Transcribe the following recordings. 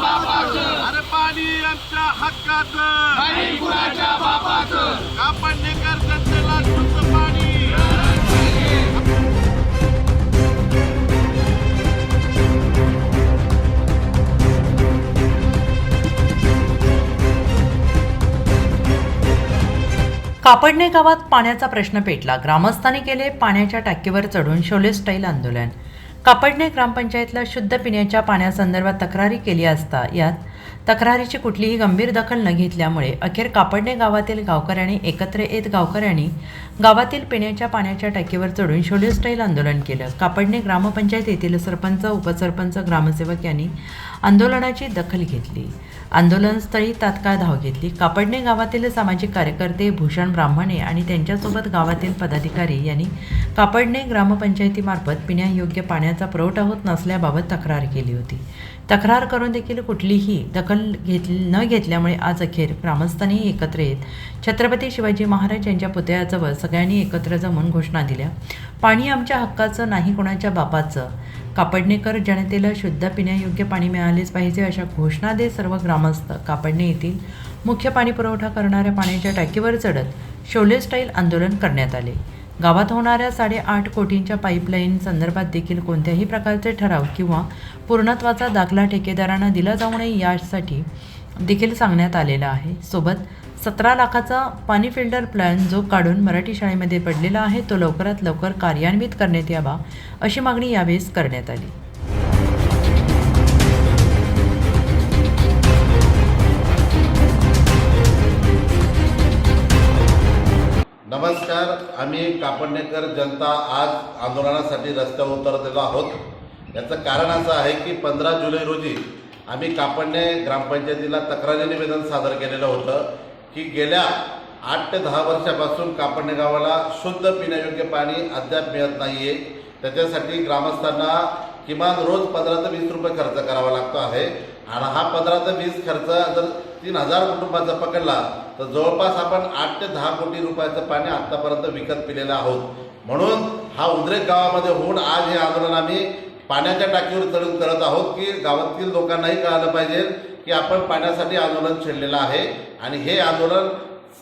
अरे पाणी आमच्या हक्काचं. कापडणेकर जनतेला शुद्ध पाणी. कापडणे गावात पाण्याचा प्रश्न पेटला. ग्रामस्थांनी केले पाण्याच्या टाकीवर चढून शोले स्टाईल आंदोलन. कापडणे ग्रामपंचायतला शुद्ध पिण्याच्या पाण्यासंदर्भात तक्रारी केली असता यात तक्रारीची कुठलीही गंभीर दखल न घेतल्यामुळे अखेर कापडणे गावातील गावकऱ्यांनी एकत्र येत गावकऱ्यांनी गावातील पिण्याच्या पाण्याच्या टाकीवर चढून शोले स्टाईल आंदोलन केलं. कापडणे ग्रामपंचायत येथील सरपंच उपसरपंच ग्रामसेवक यांनी आंदोलनाची दखल घेतली. आंदोलनस्थळी तात्काळ धाव घेतली. कापडणे गावातील सामाजिक कार्यकर्ते भूषण ब्राह्मणे आणि त्यांच्यासोबत गावातील पदाधिकारी यांनी कापडणे ग्रामपंचायतीमार्फत पिण्यायोग्य पाण्याचा पुरवठा होत नसल्याबाबत तक्रार केली होती. तक्रार करून देखील कुठलीही दखल घेत न घेतल्यामुळे आज अखेर ग्रामस्थांनी एकत्र येत. छत्रपती शिवाजी महाराज यांच्या पुतळ्याजवळ सगळ्यांनी एकत्र जमून घोषणा दिल्या. पाणी आमच्या हक्काचं नाही कोणाच्या बापाचं. कापडणेकर जनतेला शुद्ध पिण्यायोग्य पाणी मिळालेच पाहिजे अशा घोषणा देत सर्व ग्रामस्थ कापडणे येथील मुख्य पाणी पुरवठा करणाऱ्या पाण्याच्या टाकीवर चढत शोले स्टाईल आंदोलन करण्यात आले. गावात होणाऱ्या साडेआठ कोटींच्या पाईपलाईन संदर्भात देखील कोणत्याही प्रकारचे ठराव किंवा पूर्णत्वाचा दाखला ठेकेदारांना दिला जाऊ नये यासाठी देखील सांगण्यात आलेलं आहे. सोबत सतरा लाखाचा पाणी फिल्टर प्लॅन जो काढून मराठी शाळेमध्ये पडलेला आहे तो लवकरात लवकर कार्यान्वित करण्यात यावा अशी मागणी यावेळेस करण्यात आली. कापडणेकर जनता आज आंदोलनासाठी रस्त्यावर उतरलेलो आहोत. याचं कारण असं आहे की पंधरा जुलै रोजी आम्ही कापडणे ग्रामपंचायतीला तक्रारी निवेदन सादर केलेलं होतं की गेल्या आठ ते दहा वर्षापासून कापडणे गावाला शुद्ध पिण्यायोग्य पाणी अद्याप मिळत नाही आहे त्याच्यासाठी ग्रामस्थांना किमान रोज पंधरा ते वीस रुपये खर्च करावा लागतो आहे. आणि हा पंधरा ते वीस खर्च जर तीन हजार कुटुंबाचा पकडला तर जवळपास आपण आठ ते दहा कोटी रुपयाचं पाणी आत्तापर्यंत विकत पिलेलं आहोत. म्हणून हा उद्रेक गावामध्ये होऊन आज हे आंदोलन आम्ही पाण्याच्या टाकीवर चढून करत आहोत की गावातील लोकांनाही कळालं पाहिजे की आपण पाण्यासाठी आंदोलन छेडलेलं आहे. आणि हे आंदोलन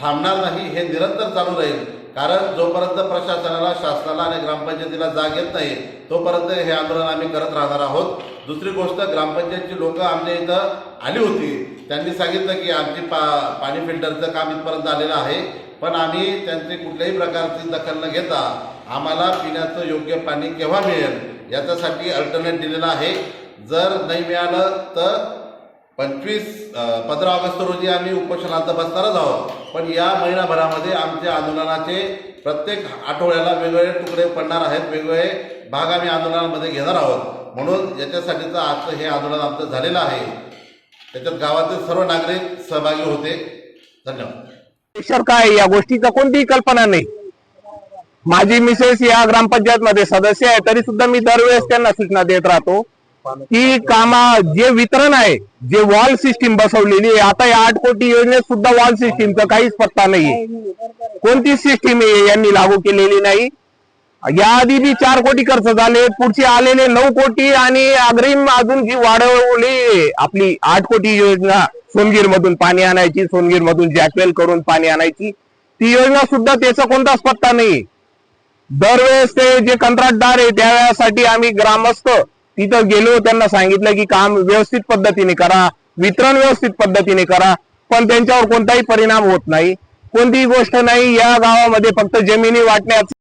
थांबणार नाही हे निरंतर चालू राहील. कारण जोपर्यंत प्रशासनाला शासनाला आणि ग्रामपंचायतीला जाग येत नाही तोपर्यंत हे आंदोलन आम्ही करत राहणार आहोत. दुसरी गोष्ट ग्रामपंचायतची लोक आमच्या इथं आली होती. त्यांनी सांगितलं की आमची पा पाणी फिल्टरचं काम इथपर्यंत आलेलं आहे. पण आम्ही त्यांची कुठल्याही प्रकारची दखल न घेता आम्हाला पिण्याचं योग्य पाणी केव्हा मिळेल याच्यासाठी अल्टरनेट दिलेलं आहे. जर नाही मिळालं तर पंचवीस पंधरा ऑगस्ट रोजी आम्ही उपोषणाचा बसणारच आहोत. पण या महिनाभरामध्ये आमच्या आंदोलनाचे प्रत्येक आठवड्याला वेगवेगळे तुकडे पडणार आहेत वेगवेगळे भाग आम्ही आंदोलनामध्ये घेणार आहोत. म्हणून याच्यासाठीचं आजचं हे आंदोलन आमचं झालेलं आहे. त्याच्यात गावातील सर्व नागरिक सहभागी होते. धन्यवाद. काय या गोष्टीचा कोणतीही कल्पना नाही. माझी मिसेस या ग्रामपंचायत मध्ये सदस्य आहे तरी सुद्धा मी दरवेळेस त्यांना सूचना देत राहतो. की कामा जे वितरण आहे जे वॉल सिस्टीम बसवलेली आहे आता या आठ कोटी योजनेत सुद्धा वॉल सिस्टीमचा काहीच पत्ता नाहीये. कोणतीच सिस्टीम यांनी लागू केलेली नाही? याआधी बी चार कोटी खर्च झाले पुढचे आलेले नऊ कोटी आणि अग्रिम अजून जी वाढवली आपली आठ कोटी योजना सोनगीर मधून पाणी आणायची सोनगीर मधून जॅकवेल करून पाणी आणायची ती योजना सुद्धा त्याचा कोणताच पत्ता नाही दरवेळेस ते जे कंत्राटदार आहे त्यासाठी आम्ही ग्रामस्थ तिथं गेलो त्यांना सांगितलं की काम व्यवस्थित पद्धतीने करा वितरण व्यवस्थित पद्धतीने करा पण त्यांच्यावर कोणताही परिणाम होत नाही. कोणतीही गोष्ट नाही या गावामध्ये फक्त जमिनी वाटण्याचं